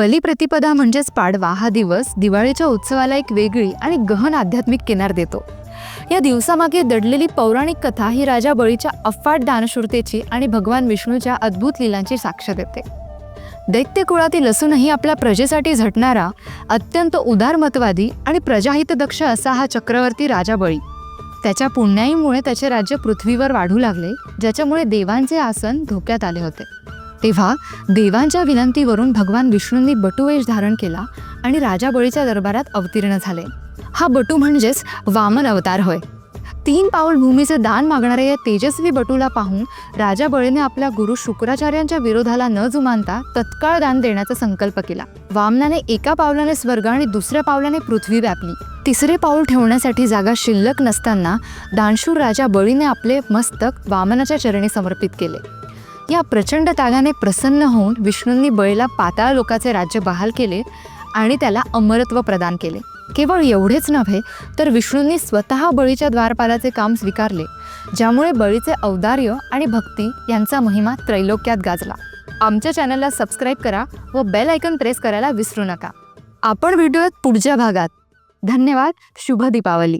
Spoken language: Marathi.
बलिप्रतिपदा म्हणजेच पाडवा हा दिवस दिवाळीच्या उत्सवाला एक वेगळी आणि गहन आध्यात्मिक किनार देतो. या दिवसामागे दडलेली पौराणिक कथा ही राजा बळीच्या अफाट दानशूरतेची आणि भगवान विष्णूच्या अद्भुत लीलांची साक्ष देते. दैत्य कुळातील असूनही आपल्या प्रजेसाठी झटणारा अत्यंत उदारमतवादी आणि प्रजाहितदक्ष असा हा चक्रवर्ती राजा बळी. त्याच्या पुण्याईमुळे त्याचे राज्य पृथ्वीवर वाढू लागले ज्याच्यामुळे देवांचे आसन धोक्यात आले होते. तेव्हा देवांच्या विनंतीवरून भगवान विष्णूंनी बटुवेश धारण केला आणि राजा बळीच्या दरबारात अवतीर्ण झाले. हा बटू म्हणजेच वामन अवतार होय. तीन पाऊल भूमीचे दान मागणाऱ्या या तेजस्वी बटूला पाहून राजा बळीने आपल्या गुरु शुक्राचार्यांच्या विरोधाला न जुमानता तत्काळ दान देण्याचा संकल्प केला. वामनाने एका पावलाने स्वर्ग आणि दुसऱ्या पावलाने पृथ्वी व्यापली. तिसरे पाऊल ठेवण्यासाठी जागा शिल्लक नसताना दानशूर राजा बळीने आपले मस्तक वामनाच्या चरणी समर्पित केले. या प्रचंड त्यागाने प्रसन्न होऊन विष्णूंनी बळीला पाताळ लोकाचे राज्य बहाल केले आणि त्याला अमरत्व प्रदान केले. केवळ एवढेच नव्हे तर विष्णूंनी स्वतः बळीच्या द्वारपालाचे काम स्वीकारले ज्यामुळे बळीचे औदार्य आणि भक्ती यांचा महिमा त्रैलोक्यात गाजला. आमच्या चॅनलला सबस्क्राईब करा व बेल आयकन प्रेस करायला विसरू नका. आपण भेटूयात पुढच्या भागात. धन्यवाद शुभ दीपावली.